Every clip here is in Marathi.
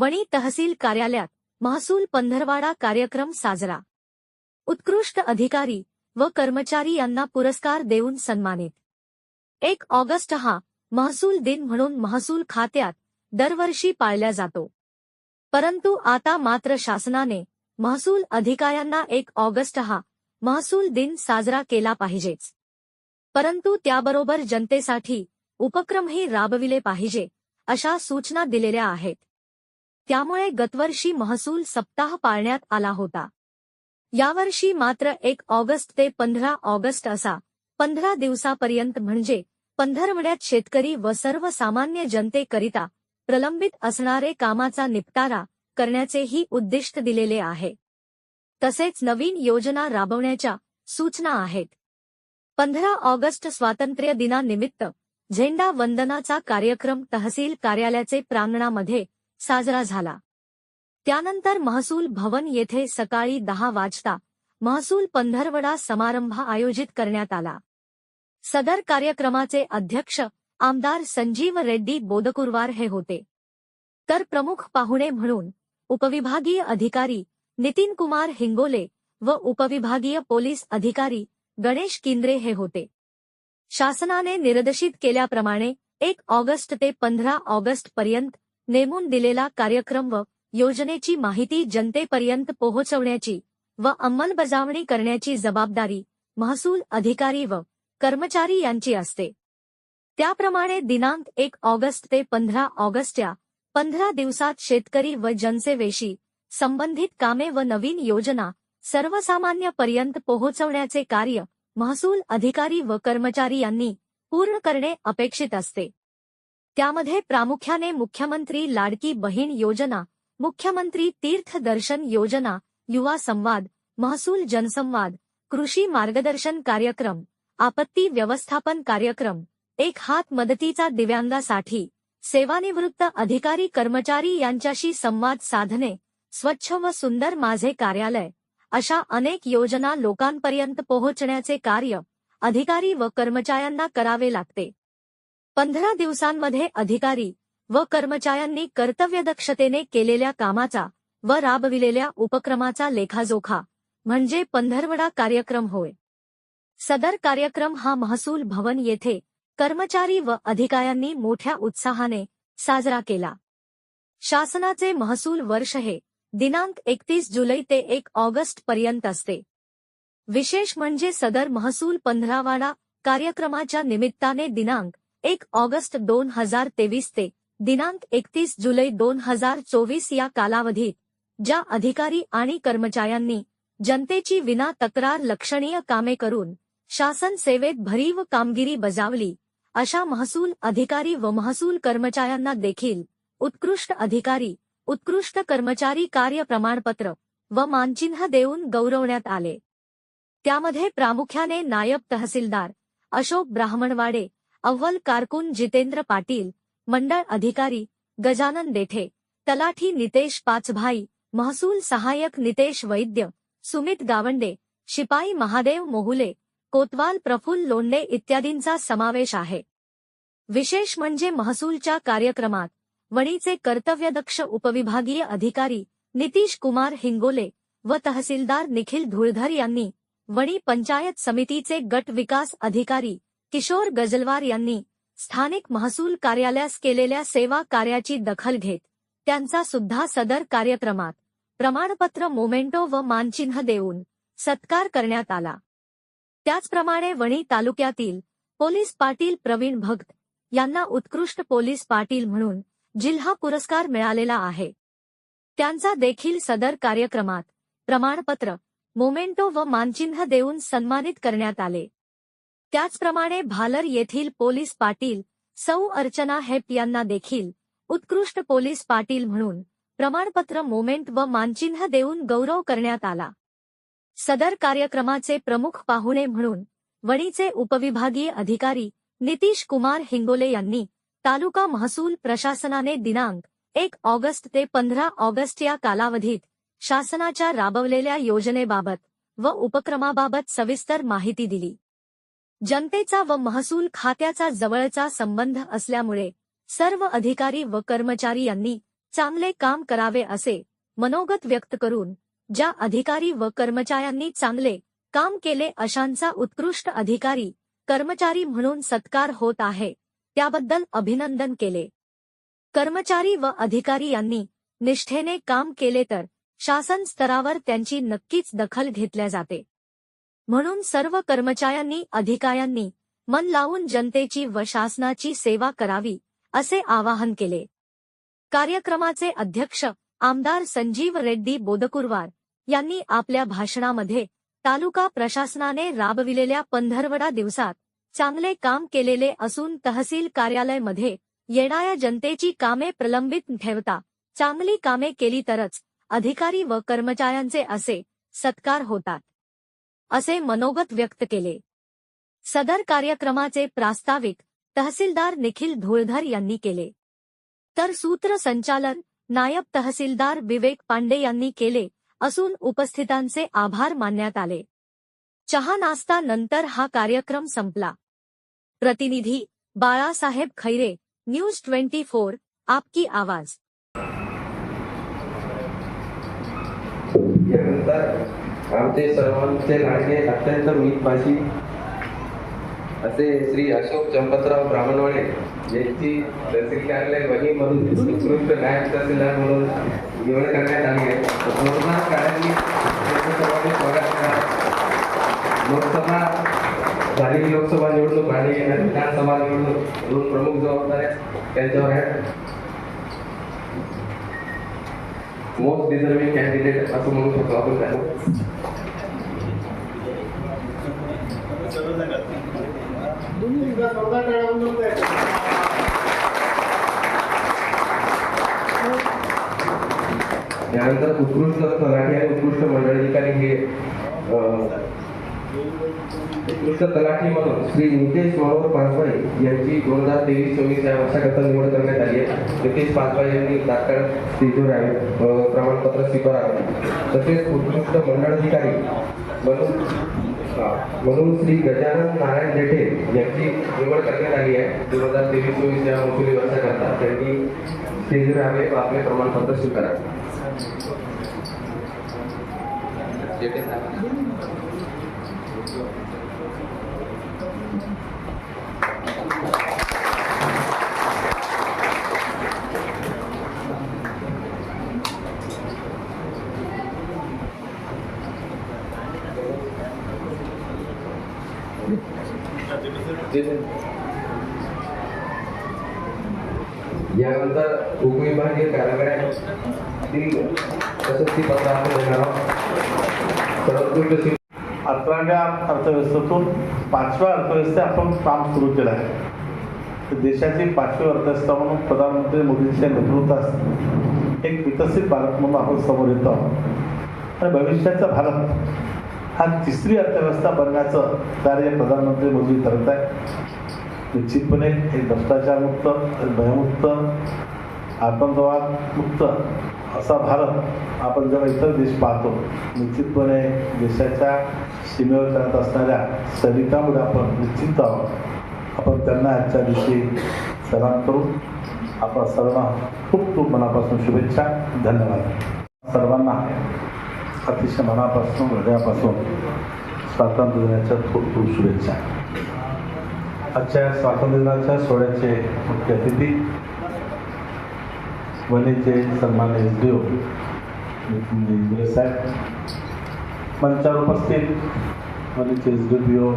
वणी तहसील कार्यालयात महसूल पंधरवाडा कार्यक्रम साजरा. उत्कृष्ट अधिकारी व कर्मचारी यांना पुरस्कार देऊन सन्मानित. एक ऑगस्ट हा महसूल दिन म्हणून महसूल खात्यात दरवर्षी पाळला जातो. परंतु आता मात्र शासनाने महसूल अधिकाऱ्यांना एक ऑगस्ट हा महसूल दिन साजरा केला पाहिजेच. परंतु त्याबरोबर जनतेसाठी उपक्रमही राबविले पाहिजे अशा सूचना दिलेल्या आहेत. त्यामुळे गतवर्षी महसूल सप्ताह पाळण्यात आला होता. यावर्षी मात्र एक ऑगस्ट ते पंधरा ऑगस्ट असा पंधरा दिवसापर्यंत म्हणजे पंधरवड्यात शेतकरी व सर्वसामान्य जनतेकरिता प्रलंबित असणारे कामाचा निपटारा करण्याचेही उद्दिष्ट दिलेले आहे. तसेच नवीन योजना राबवण्याच्या सूचना आहेत. पंधरा ऑगस्ट स्वातंत्र्य दिनानिमित्त झेंडा वंदनाचा कार्यक्रम तहसील कार्यालयाचे प्रांगणामध्ये साजरा झाला. त्यानंतर महसूल भवन येथे सकाळी दहा वाजता महसूल पंधरवडा समारंभ आयोजित करण्यात आला. सदर कार्यक्रमाचे अध्यक्ष आमदार संजीव रेड्डी बोदकुरवार हे होते. तर प्रमुख पाहुणे म्हणून उपविभागीय अधिकारी नितीन कुमार हिंगोले व उपविभागीय पोलीस अधिकारी गणेश किंद्रे हे होते. शासनाने निर्देशित केल्याप्रमाणे एक ऑगस्ट ते पंधरा ऑगस्ट पर्यंत नेमून दिलेला कार्यक्रम व योजनेची माहिती जनतेपर्यंत पोहोचवण्याची व अंमलबजावणी करण्याची जबाबदारी महसूल अधिकारी व कर्मचारी यांची असते. त्याप्रमाणे दिनांक एक ऑगस्ट ते पंधरा ऑगस्ट या पंधरा दिवसात शेतकरी व जनसेवेशी संबंधित कामे व नवीन योजना सर्वसामान्यपर्यंत पोहोचवण्याचे कार्य महसूल अधिकारी व कर्मचारी यांनी पूर्ण करणे अपेक्षित असते. त्यामध्ये प्रामुख्याने मुख्यमंत्री लाडकी बहीण योजना मुख्यमंत्री तीर्थ दर्शन योजना युवा संवाद महसूल जनसंवाद कृषी मार्गदर्शन कार्यक्रम आपत्ती व्यवस्थापन कार्यक्रम एक हात मदतीचा दिव्यांगासाठी सेवानिवृत्त अधिकारी कर्मचारी यांच्याशी संवाद साधणे स्वच्छ व सुंदर माझे कार्यालय अशा अनेक योजना लोकांपर्यंत पोहोचण्याचे कार्य अधिकारी व कर्मचाऱ्यांना करावे लागते. पंधरा दिवसांमध्ये अधिकारी व कर्मचाऱ्यांनी कर्तव्यदक्षतेने केलेल्या कामाचा व राबविलेल्या उपक्रमाचा लेखाजोखा म्हणजे पंधरवडा कार्यक्रम होय. सदर कार्यक्रम हा महसूल भवन येथे कर्मचारी व अधिकाऱ्यांनी मोठ्या उत्साहाने साजरा केला. शासनाचे महसूल वर्ष हे दिनांक एकतीस जुलै ते एक ऑगस्ट पर्यंत असते. विशेष म्हणजे सदर महसूल पंधरावाडा कार्यक्रमाच्या निमित्ताने दिनांक एक ऑगस्ट दोन हजार तेवीस ते दिनांक एकतीस जुलै दोन हजार चोवीस या कालावधीत ज्या अधिकारी आणि कर्मचाऱ्यांनी जनतेची विना तक्रार लक्षणीय कामे करून शासन सेवेत भरीव कामगिरी बजावली अशा महसूल अधिकारी व महसूल कर्मचाऱ्यांना देखील उत्कृष्ट अधिकारी उत्कृष्ट कर्मचारी कार्य प्रमाणपत्र व मानचिन्ह देऊन गौरवण्यात आले. त्यामध्ये प्रामुख्याने नायब तहसीलदार अशोक ब्राह्मणवाडे अव्वल कारकून जितेंद्र पाटील मंडळ अधिकारी गजानन देठे तलाठी नितेश पाचभाई महसूल सहाय्यक नितेश वैद्य सुमित गावंडे शिपाई महादेव मोहुले कोतवाल प्रफुल्ल लोंडे इत्यादींचा समावेश आहे. विशेष म्हणजे महसूलच्या कार्यक्रमात वणीचे कर्तव्यदक्ष उपविभागीय अधिकारी नितीश कुमार हिंगोले व तहसीलदार निखिल धुळधर यांनी वणी पंचायत समितीचे गट विकास अधिकारी किशोर गजलवार यांनी स्थानिक महसूल कार्यालयास केलेल्या सेवा कार्याची दखल घेत त्यांचा सुद्धा सदर कार्यक्रमात प्रमाणपत्र मोमेंटो व मानचिन्ह देऊन सत्कार करण्यात आला. त्याचप्रमाणे वणी तालुक्यातील पोलीस पाटील प्रवीण भक्त यांना उत्कृष्ट पोलीस पाटील म्हणून जिल्हा पुरस्कार मिळालेला आहे. त्यांचा देखील सदर कार्यक्रमात प्रमाणपत्र मोमेंटो व मानचिन्ह देऊन सन्मानित करण्यात आले. त्याचप्रमाणे भालर येथील पोलीस पाटील सौ अर्चना हेप यांना देखील उत्कृष्ट पोलीस पाटील म्हणून प्रमाणपत्र मोमेंट व मानचिन्ह देऊन गौरव करण्यात आला. सदर कार्यक्रमाचे प्रमुख पाहुणे म्हणून वणीचे उपविभागीय अधिकारी नितीश कुमार हिंगोले यांनी तालुका महसूल प्रशासनाने दिनांक एक ऑगस्ट ते पंधरा ऑगस्ट या कालावधीत शासनाच्या राबवलेल्या योजनेबाबत व उपक्रमाबाबत सविस्तर माहिती दिली. जनतेचा व महसूल खात्याचा जवळचा संबंध असल्यामुळे सर्व अधिकारी व कर्मचारी यांनी चांगले काम करावे असे मनोगत व्यक्त करून ज्या अधिकारी व कर्मचाऱ्यांनी चांगले काम केले अशांचा उत्कृष्ट अधिकारी कर्मचारी म्हणून सत्कार होत आहे त्याबद्दल अभिनंदन केले. कर्मचारी व अधिकारी यांनी निष्ठेने काम केले तर शासन स्तरावर त्यांची नक्कीच दखल घेतल्या जाते. म्हणून सर्व कर्मचाऱ्यांनी अधिकाऱ्यांनी मन लावून जनतेची व शासनाची सेवा करावी असे आवाहन केले. कार्यक्रमाचे अध्यक्ष आमदार संजीव रेड्डी बोदकुरवार यांनी आपल्या भाषणामध्ये तालुका प्रशासनाने राबविलेल्या पंधरवडा दिवसात चांगले काम केलेले असून तहसील कार्यालयमध्ये येणाऱ्या जनतेची कामे प्रलंबित ठेवता चांगली कामे केली तरच अधिकारी व कर्मचाऱ्यांचे असे सत्कार होतात. असे मनोगत व्यक्त केले. सदर कार्यक्रमाचे प्रास्ताविक तहसीलदार निखिल धुळधर यांनी केले. तर सूत्रसंचालन नायब तहसीलदार विवेक पांडे यांनी केले असून उपस्थितांचे आभार मानण्यात आले. चहा नाश्ता नंतर हा कार्यक्रम संपला. प्रतिनिधी Balasaheb Khaire news twenty four आपकी आवाज. आमचे सर्वांचे लाडके अत्यंत मीतभाषी असे श्री अशोक चंपतराव ब्राह्मणवाडे यांची तहसीलदारले वही म्हणून सुकृत नायब तहसीलदार म्हणून निवड करण्यात आली आहे. तर काळातली सर्वांनी स्वागत लोकसभा झालेली लोकसभा निवडणूक आणि येणारी विधानसभा निवडणूक दोन प्रमुख जबाबदाऱ्या त्यांच्यावर आहेत. मोस्ट डिझर्विंग कॅन्डिडेट असं म्हणू शकतो आपण त्यांना यानंतर उत्कृष्ट तलाठी आणि उत्कृष्ट मंडळाधिकारी हे उत्कृष्ट तलाठी म्हणून श्री नितेश मनोहर पाचबाई यांची दोन हजार तेवीस चोवीस या वर्षाकरता निवड करण्यात आली आहे. नितेश पाचबाई यांनी तात्काळ स्टेजवर प्रमाणपत्र स्वीकारावे. तसेच उत्कृष्ट मंडळाधिकारी म्हणून म्हणून श्री गजानन नारायण जेठे यांची निवड करण्यात आली आहे. दोन हजार तेवीस चोवीस या महसुली वर्षाकरता त्यांनी स्टेजवर यावे व आपले प्रमाणपत्र स्वीकारावे. जेठे यानंतर उपविभागीय कार्यालयातील प्रशस्ती पत्र अकराव्या अर्थव्यवस्थेतून पाचव्या अर्थव्यवस्थेत आपण काम सुरू केलं आहे. देशाची पाचवी अर्थव्यवस्था म्हणून प्रधानमंत्री मोदींच्या नेतृत्वात एक विकसित भारत म्हणून आपण समोर येतो आहोत. आणि भविष्याचा भारत हा तिसरी अर्थव्यवस्था बनण्याचं कार्य प्रधानमंत्री मोदी करत आहे निश्चितपणे हे भ्रष्टाचारमुक्त भयमुक्त आतंकवादमुक्त असा भारत आपण जेव्हा इतर देश पाहतो निश्चितपणे देशाच्या सीमेवर करत असणाऱ्या सैनिकांमुळे आपण निश्चित आहोत. आपण त्यांना आजच्या दिवशी सलाम करू. आपण सर्वांना खूप खूप मनापासून शुभेच्छा. धन्यवाद. सर्वांना अतिशय मनापासून हृदयापासून स्वातंत्र्य दिनाच्या खूप खूप शुभेच्छा. आजच्या स्वातंत्र्य दिनाच्या सोहळ्याचे मुख्य अतिथी वनीचे सन्मान्य एस डी ओ नितीन साहेब. मंचावर उपस्थित वनीचे S D P O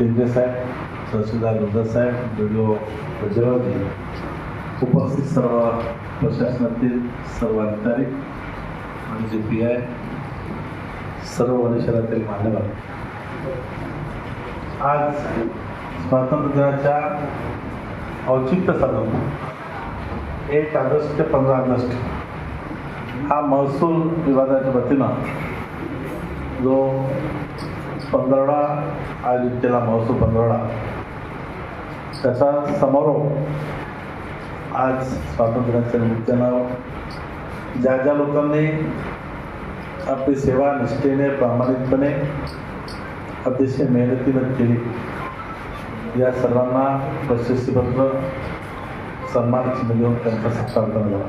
Ingle साहेब तहसीलदार रुद्र साहेब डी डी ओ वज्रवती उपस्थित सर्व प्रशासनातील सर्व अधिकारी आणि जे पी आय सर्व वनशहरातील मान्यवर आज स्वातंत्र्य दिनाच्या औचित्य साधून एक ऑगस्ट ते पंधरा ऑगस्ट हा महसूल विभागाच्या वतीनं जो पंधरवडा आयोजित केला महसूल पंधरवडा त्याचा समारोप आज स्वातंत्र्याच्या निमित्तानं ज्या ज्या लोकांनी आपली सेवा निष्ठेने, प्रामाणिकपणे, अतिशय मेहनतीनं केली, या सर्वांना प्रशस्तीपत्र सन्मान चिन्ह देऊन त्यांचा सत्कार आला.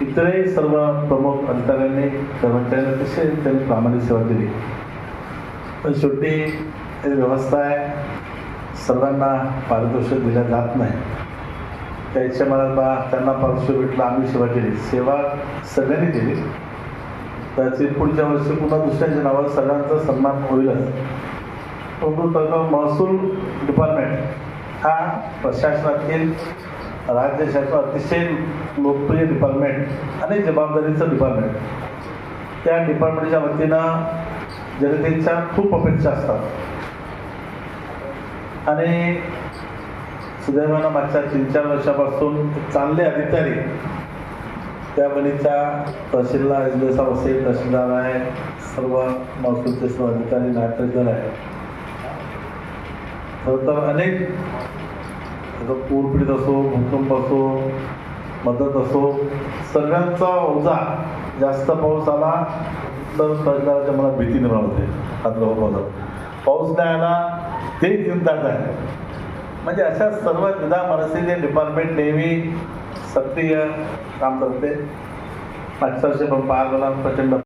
इतरही सर्व प्रमुख अधिकाऱ्यांनी, कर्मचाऱ्यांनी अतिशय त्यांनी प्रामाणिक सेवा दिली पण शेवटी व्यवस्था आहे, सर्वांना पारितोषिक दिल्या जात नाही. त्याच्या मला बा त्यांना पार्श्व भेटला आम्ही सेवा केली. सेवा सगळ्यांनी केली. त्याचे पुढच्या वर्षी पुन्हा दुसऱ्यांच्या नावावर सगळ्यांचा सन्मान होईलच परंतु त्यांना महसूल डिपार्टमेंट हा प्रशासनातील राज्य शासन अतिशय लोकप्रिय डिपार्टमेंट आणि जबाबदारीचं डिपार्टमेंट त्या डिपार्टमेंटच्या वतीनं जनतेच्या खूप अपेक्षा असतात. आणि सुदैवानं मागच्या तीन चार वर्षापासून चांगले अधिकारी त्या बनीचा तहसीलदार एस असेल तहसीलदार आहे सर्व महसूलचे सर्व अधिकारी नाट्यदर आहे खरं तर अनेक आता पूरपीडित असो भूकंप असो मदत असो सगळ्यांचा ओझा जास्त पाऊस आला तर तहसीलदाराच्या मला भीती निर्माण होते. हातगाव पावसात पाऊस नाही आला ते चिंताच आहे. म्हणजे अशा सर्व विधा मनसेचे डिपार्टमेंट नेहमी सक्रिय काम करते. मागच्या वर्षी पण पाच प्रचंड